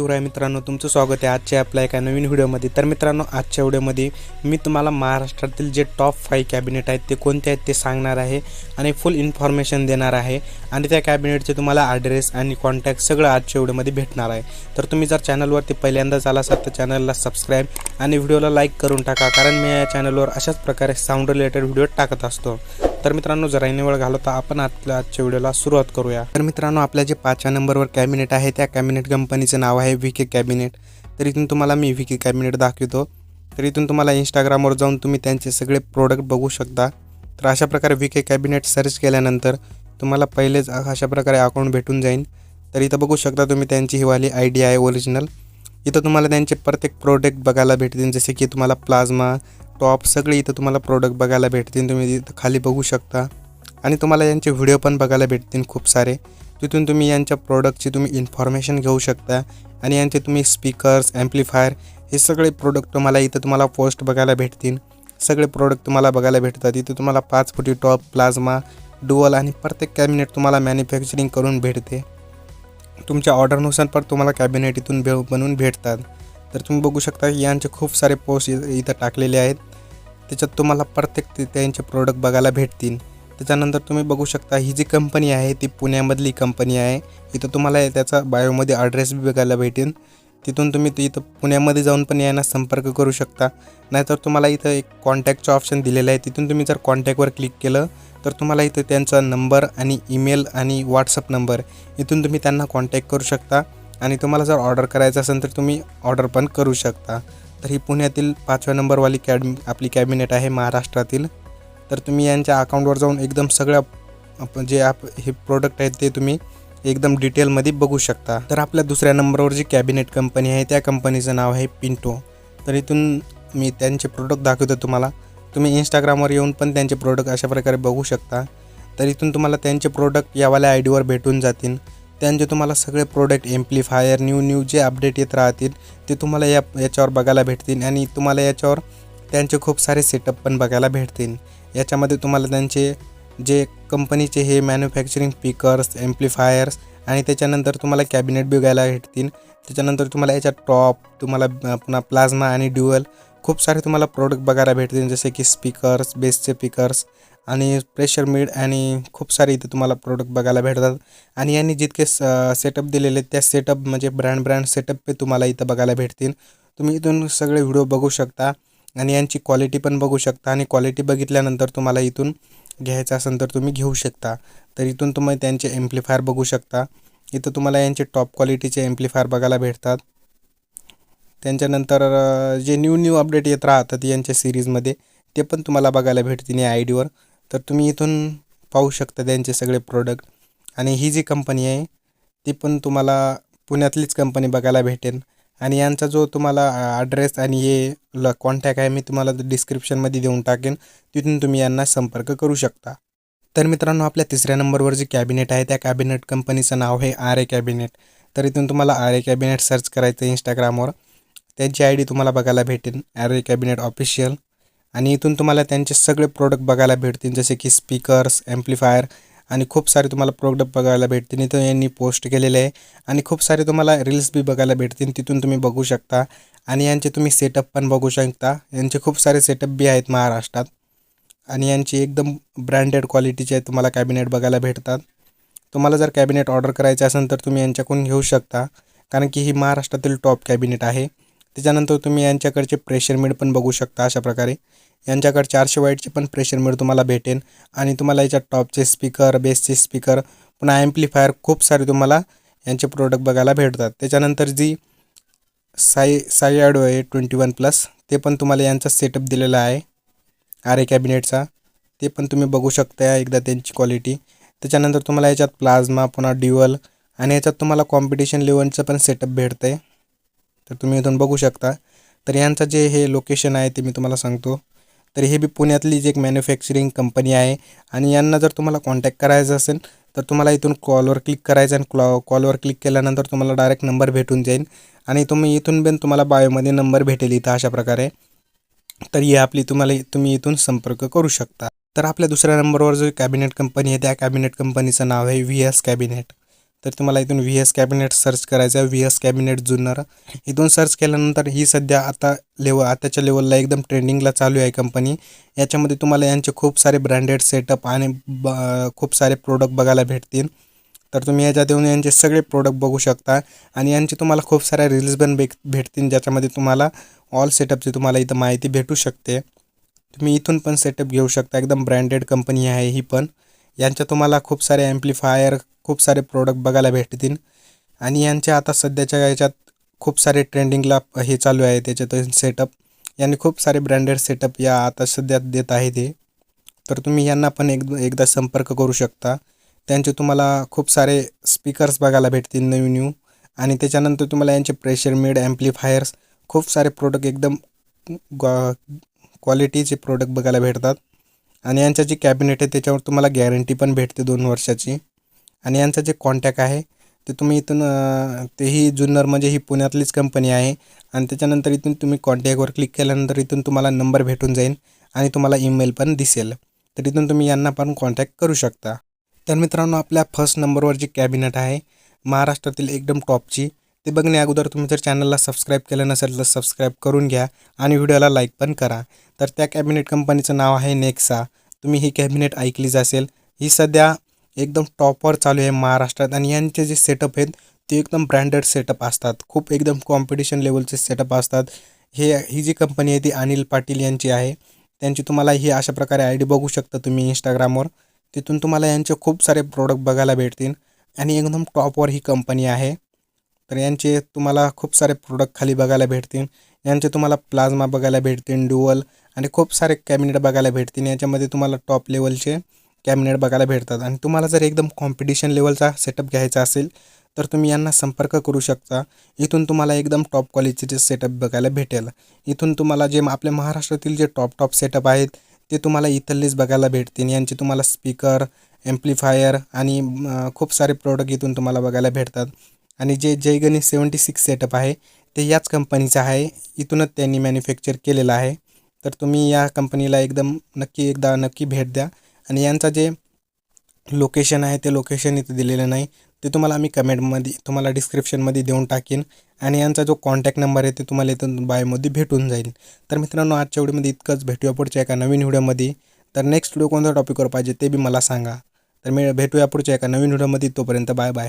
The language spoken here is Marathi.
शिवराय मित्रांनो तुमचं स्वागत आहे आजच्या आपल्या एका नवीन व्हिडिओमध्ये. तर मित्रांनो आजच्या व्हिडिओमध्ये मी तुम्हाला महाराष्ट्रातील जे टॉप फाईव्ह कॅबिनेट आहेत ते कोणते आहेत ते सांगणार आहे आणि फुल इन्फॉर्मेशन देणार आहे. आणि त्या कॅबिनेटचे तुम्हाला ॲड्रेस आणि कॉन्टॅक्ट सगळं आजच्या व्हिडिओमध्ये भेटणार आहे. तर तुम्ही जर चॅनलवरती पहिल्यांदाच आला असाल तर चॅनलला सबस्क्राईब आणि व्हिडिओला लाईक करून टाका कारण मी या चॅनलवर अशाच प्रकारे साऊंड रिलेटेड व्हिडिओ टाकत असतो. तर मित्रांनो जराईने वेळ घालवता आपण आपल्या आजच्या व्हिडिओला सुरुवात करूया. तर मित्रांनो आपल्या जे पाचव्या नंबरवर कॅबिनेट आहे त्या कॅबिनेट कंपनीचं नाव आहे व्ही के कॅबिनेट. तर इथून तुम्हाला मी व्ही के कॅबिनेट दाखवतो. तर इथून तुम्हाला इंस्टाग्रामवर जाऊन तुम्ही त्यांचे सगळे प्रोडक्ट बघू शकता. तर अशा प्रकारे व्ही के कॅबिनेट सर्च केल्यानंतर तुम्हाला पहिलेच अशा प्रकारे अकाउंट भेटून जाईल तर इथं बघू शकता तुम्ही त्यांची ही वाली आय डी आहे ओरिजिनल इथं तुम्हाला त्यांचे प्रत्येक प्रोडक्ट बघायला भेटतील. जसे की तुम्हाला प्लाझ्मा टॉप सगळे इथं तुम्हाला प्रोडक्ट बघायला भेटतील. तुम्ही इथं खाली बघू शकता. आणि तुम्हाला यांचे व्हिडिओ पण बघायला भेटतील खूप सारे. तिथून तुम्ही यांच्या प्रोडक्टची तुम्ही इन्फॉर्मेशन घेऊ शकता. आणि यांचे तुम्ही स्पीकर्स ॲम्प्लिफायर हे सगळे प्रोडक्ट तुम्हाला इथं तुम्हाला पोस्ट बघायला भेटतील. सगळे प्रोडक्ट तुम्हाला बघायला भेटतात. इथं तुम्हाला पाच फुटी टॉप प्लाझ्मा डुअल आणि प्रत्येक कॅबिनेट तुम्हाला मॅन्युफॅक्चरिंग करून भेटते. तुमच्या ऑर्डरनुसार पण तुम्हाला कॅबिनेट इथून भे बनवून भेटतात. तर तुम्ही बघू शकता की यांचे खूप सारे पोस्ट इथं टाकलेले आहेत. त्याच्यात तुम्हाला प्रत्येक ते त्यांचे प्रोडक्ट बघायला भेटतील. त्याच्यानंतर तुम्ही बघू शकता ही जी कंपनी आहे ती पुण्यामधली कंपनी आहे. इथं तुम्हाला त्याचा बायोमध्ये ॲड्रेस बी बघायला भेटेल. तिथून तुम्ही इथं पुण्यामध्ये जाऊन पण यांना संपर्क करू शकता. नाहीतर तुम्हाला इथं एक कॉन्टॅक्टचं ऑप्शन दिलेलं आहे. तिथून तुम्ही जर कॉन्टॅक्टवर क्लिक केलं तर तुम्हाला इथं त्यांचा नंबर आणि ईमेल आणि व्हॉट्सअप नंबर इथून तुम्ही त्यांना कॉन्टॅक्ट करू शकता. आणि तुम्हाला जर ऑर्डर करायचं असेल तर तुम्ही ऑर्डर पण करू शकता. तर ही पुण्यातील पाचव्या नंबरवाली कॅब आपली कॅबिनेट आहे महाराष्ट्रातील. तर तुम्ही यांच्या अकाउंटवर जाऊन एकदम सगळ्या जे आप हे प्रोडक्ट आहेत ते तुम्ही एकदम डिटेलमध्ये बघू शकता. तर आपल्या दुसऱ्या नंबरवर जी कॅबिनेट कंपनी आहे त्या कंपनीचं नाव आहे पिंटो. तर इथून मी त्यांचे प्रोडक्ट दाखवतो तुम्हाला. तुम्ही इंस्टाग्रामवर येऊन पण त्यांचे प्रोडक्ट अशा प्रकारे बघू शकता. तर इथून तुम्हाला त्यांचे प्रोडक्ट यावाल्या आय डीवर भेटून जातील. त्यांचे तुम्हाला सगळे प्रोडक्ट एम्प्लिफायर न्यू न्यू जे अपडेट येत राहतील ते तुम्हाला या याच्यावर बघायला भेटतील आणि तुम्हाला याच्यावर त्यांचे खूप सारे सेटअप पण बघायला भेटतील. याच्यामध्ये तुम्हाला त्यांचे जे कंपनीचे हे मॅन्युफॅक्चरिंग स्पीकर्स एम्प्लिफायर्स आणि त्याच्यानंतर तुम्हाला कॅबिनेट बघायला भेटतील. त्याच्यानंतर तुम्हाला याच्यात टॉप तुम्हाला पुन्हा प्लाझ्मा आणि ड्युअल खूप सारे तुम्हाला प्रोडक्ट बघायला भेटतील जसे की स्पीकर्स बेसचे स्पीकर्स आणि प्रेशर मीड आणि खूप सारे इथे तुम्हाला प्रोडक्ट बघायला भेटतात. आणि यांनी जितके स सेटअप दिलेले त्या सेटअप म्हणजे ब्रँड ब्रँड सेटअप पे तुम्हाला इथं बघायला भेटतील. तुम्ही इथून सगळे व्हिडिओ बघू शकता आणि यांची क्वालिटी पण बघू शकता आणि क्वालिटी बघितल्यानंतर तुम्हाला इथून घ्यायचं असेल तर तुम्ही घेऊ शकता. तर इथून तुम्ही त्यांचे एम्प्लिफायर बघू शकता. इथं तुम्हाला यांचे टॉप क्वालिटीचे एम्प्लिफायर बघायला भेटतात. त्यांच्यानंतर जे न्यू न्यू अपडेट येत राहतात यांच्या सिरीजमध्ये ते पण तुम्हाला बघायला भेटतील या आय डीवर तर तुम्ही इथून पाहू शकता त्यांचे सगळे प्रोडक्ट आणि ही जी कंपनी आहे ती पण तुम्हाला पुण्यातलीच कंपनी बघायला भेटेल. आणि यांचा जो तुम्हाला ॲड्रेस आणि हे ल कॉन्टॅक्ट आहे मी तुम्हाला डिस्क्रिप्शनमध्ये देऊन टाकेन. तिथून तुम्ही यांना संपर्क करू शकता. तर मित्रांनो आपल्या तिसऱ्या नंबरवर जे कॅबिनेट आहे त्या कॅबिनेट कंपनीचं नाव आहे आर ए कॅबिनेट. तर इथून तुम्हाला आर ए कॅबिनेट सर्च करायचं इंस्टाग्रामवर त्यांची आय डी तुम्हाला बघायला भेटेल. ॲरे कॅबिनेट ऑफिशियल आणि इथून तुम्हाला त्यांचे सगळे प्रोडक्ट बघायला भेटतील जसे की स्पीकर्स ॲम्प्लिफायर आणि खूप सारे तुम्हाला प्रोडक्ट बघायला भेटतील. इथं यांनी पोस्ट केलेले आहे. आणि खूप सारे तुम्हाला रील्स बी बघायला भेटतील तिथून तुम्ही बघू शकता. आणि यांचे तुम्ही सेटअप पण बघू शकता. यांचे खूप सारे सेटअप बी आहेत महाराष्ट्रात. आणि यांची एकदम ब्रँडेड क्वालिटीचे तुम्हाला कॅबिनेट बघायला भेटतात. तुम्हाला जर कॅबिनेट ऑर्डर करायचे असेल तर तुम्ही यांच्याकडून घेऊ शकता. कारण की ही महाराष्ट्रातील टॉप कॅबिनेट आहे. त्याच्यानंतर तुम्ही यांच्याकडचे प्रेशर मीड पण बघू शकता अशा प्रकारे. यांच्याकडे चारशे वाईटचे पण प्रेशर मीड तुम्हाला भेटेल आणि तुम्हाला याच्यात टॉपचे स्पीकर बेसचे स्पीकर पुन्हा ॲम्प्लिफायर खूप सारे तुम्हाला यांचे प्रोडक्ट बघायला भेटतात. त्याच्यानंतर जी साई साई ॲडो आहे ट्वेंटी वन प्लस ते पण तुम्हाला यांचा सेटअप दिलेला आहे. आर ए कॅबिनेटचा. ते पण तुम्ही बघू शकता एकदा त्यांची क्वालिटी त्याच्यानंतर तुम्हाला याच्यात प्लाझ्मा पुन्हा ड्युअल आणि याच्यात तुम्हाला कॉम्पिटिशन लेवलचं पण सेटअप भेटतं आहे तर तुम्ही इथून बघू शकता. तर यांचं जे हे लोकेशन आहे ते मी तुम्हाला सांगतो. तर हे बी पुण्यातली जी एक मॅन्युफॅक्चरिंग कंपनी आहे. आणि यांना जर तुम्हाला कॉन्टॅक्ट करायचं असेल तर तुम्हाला इथून कॉलवर क्लिक करायचं आणि क्लॉ कॉलवर क्लिक केल्यानंतर तुम्हाला डायरेक्ट नंबर भेटून जाईल. आणि तुम्ही इथून पण तुम्हाला बायोमध्ये नंबर भेटेल इथं अशा प्रकारे. तर ही आपली तुम्हाला तुम्ही इथून संपर्क करू शकता. तर आपल्या दुसऱ्या नंबरवर जो कॅबिनेट कंपनी आहे त्या कॅबिनेट कंपनीचं नाव आहे व्ही एस कॅबिनेट तर तुम्हाला इथून व्ही एस कॅबिनेट सर्च करायचं आहे. V S cabinet Junnar. इथून सर्च केल्यानंतर ही सध्या आता लेवल आताच्या लेवलला एकदम ट्रेंडिंगला चालू आहे कंपनी याच्यामध्ये तुम्हाला यांचे खूप सारे ब्रँडेड सेटअप आणि ब खूप सारे प्रोडक्ट बघायला भेटतील. तर तुम्ही याच्यात येऊन यांचे सगळे प्रोडक्ट बघू शकता. आणि यांचे तुम्हाला खूप साऱ्या रील्स पण भेट भेटतील ज्याच्यामध्ये तुम्हाला ऑल सेटअपची तुम्हाला इथं माहिती भेटू शकते. तुम्ही इथून पण सेटअप घेऊ शकता. एकदम ब्रँडेड कंपनी आहे ही पण. यांच्या तुम्हाला खूप सारे ॲम्प्लिफायर खूप सारे प्रोडक्ट बघायला भेटतील. आणि यांच्या आता सध्याच्या याच्यात खूप सारे ट्रेंडिंगला हे चालू आहे त्याच्यातून सेटअप यांनी खूप सारे ब्रँडेड सेटअप या आता सध्या देत आहे ते. तर तुम्ही यांना पण एक एकदा संपर्क करू शकता. त्यांचे तुम्हाला खूप सारे स्पीकर्स बघायला भेटतील नवीन न्यू आणि त्याच्यानंतर तुम्हाला यांचे प्रेशर मेड ॲम्प्लिफायर्स खूप सारे प्रोडक्ट एकदम क्वालिटीचे प्रोडक्ट बघायला भेटतात. आणि यांचं जे कॅबिनेट आहे त्याच्यावर तुम्हाला गॅरंटी पण भेटते दोन वर्षाची. आणि यांचं जे कॉन्टॅक्ट आहे ते तुम्ही इथून तेही जुन्नर म्हणजे ही पुण्यातलीच कंपनी आहे. आणि त्याच्यानंतर इथून तुम्ही कॉन्टॅक्टवर क्लिक केल्यानंतर इथून तुम्हाला नंबर भेटून जाईल आणि तुम्हाला ईमेल पण दिसेल. तर इथून तुम्ही यांना पण कॉन्टॅक्ट करू शकता. तर मित्रांनो आपल्या फर्स्ट नंबरवर जी कॅबिनेट आहे महाराष्ट्रातील एकदम टॉपची ते बघण्या अगोदर तुम्ही जर चॅनलला सबस्क्राईब केलं नसेल तर सबस्क्राईब करून घ्या आणि व्हिडिओला लाईक पण करा. तर त्या कॅबिनेट कंपनीचं नाव आहे नेक्सा तुम्ही ही कॅबिनेट ऐकलीच असेल. ही सध्या एकदम टॉपवर चालू आहे महाराष्ट्रात आणि यांचे जे सेटअप आहेत ते एकदम ब्रँडेड सेटअप असतात. खूप एकदम कॉम्पिटिशन लेवलचे सेटअप असतात. हे ही जी कंपनी आहे ती अनिल पाटील यांची आहे. त्यांची तुम्हाला ही अशा प्रकारे आय डी बघू शकता तुम्ही इंस्टाग्रामवर तिथून तुम्हाला यांचे खूप सारे प्रोडक्ट बघायला भेटतील. आणि एकदम टॉपवर ही कंपनी आहे. तर यांचे तुम्हाला खूप सारे प्रोडक्ट खाली बघायला भेटतील. यांचे तुम्हाला प्लाझ्मा बघायला भेटतील ड्युअल आणि खूप सारे कॅबिनेट बघायला भेटतील. याच्यामध्ये तुम्हाला टॉप लेवलचे कॅबिनेट बघायला भेटतात. आणि तुम्हाला जर एकदम कॉम्पिटिशन लेवलचा सेटअप घ्यायचा असेल तर तुम्ही यांना संपर्क करू शकता. इथून तुम्हाला एकदम टॉप क्वालिटीचे सेटअप बघायला भेटेल. इथून तुम्हाला जे आपल्या महाराष्ट्रातील जे टॉप टॉप सेटअप आहेत ते तुम्हाला इथलेच बघायला भेटतील. यांचे तुम्हाला स्पीकर एम्प्लिफायर आणि खूप सारे प्रोडक्ट इथून तुम्हाला बघायला भेटतात. आणि जे Jai Ganesh seventy six setup आहे ते याच कंपनीचं आहे. इथूनच त्यांनी मॅन्युफॅक्चर केलेलं आहे. तर तुम्ही या कंपनीला एकदम नक्की एकदा नक्की भेट द्या. आणि यांचा जे लोकेशन आहे ते लोकेशन इथं दिलेलं नाही. ते तुम्हाला आम्ही कमेंटमध्ये तुम्हाला डिस्क्रिप्शनमध्ये देऊन टाकीन. आणि यांचा जो कॉन्टॅक्ट नंबर आहे ते तुम्हाला इथून बायोमध्ये भेटून जाईल. तर मित्रांनो आजच्या व्हिडिओमध्ये इतकंच. भेटूया पुढच्या एका नवीन व्हिडिओमध्ये. तर नेक्स्ट व्हिडिओ कोणत्या टॉपिकवर पाहिजे ते बी मला सांगा. तर मी भेटूया पुढच्या एका नवीन व्हिडिओमध्ये. तोपर्यंत बाय बाय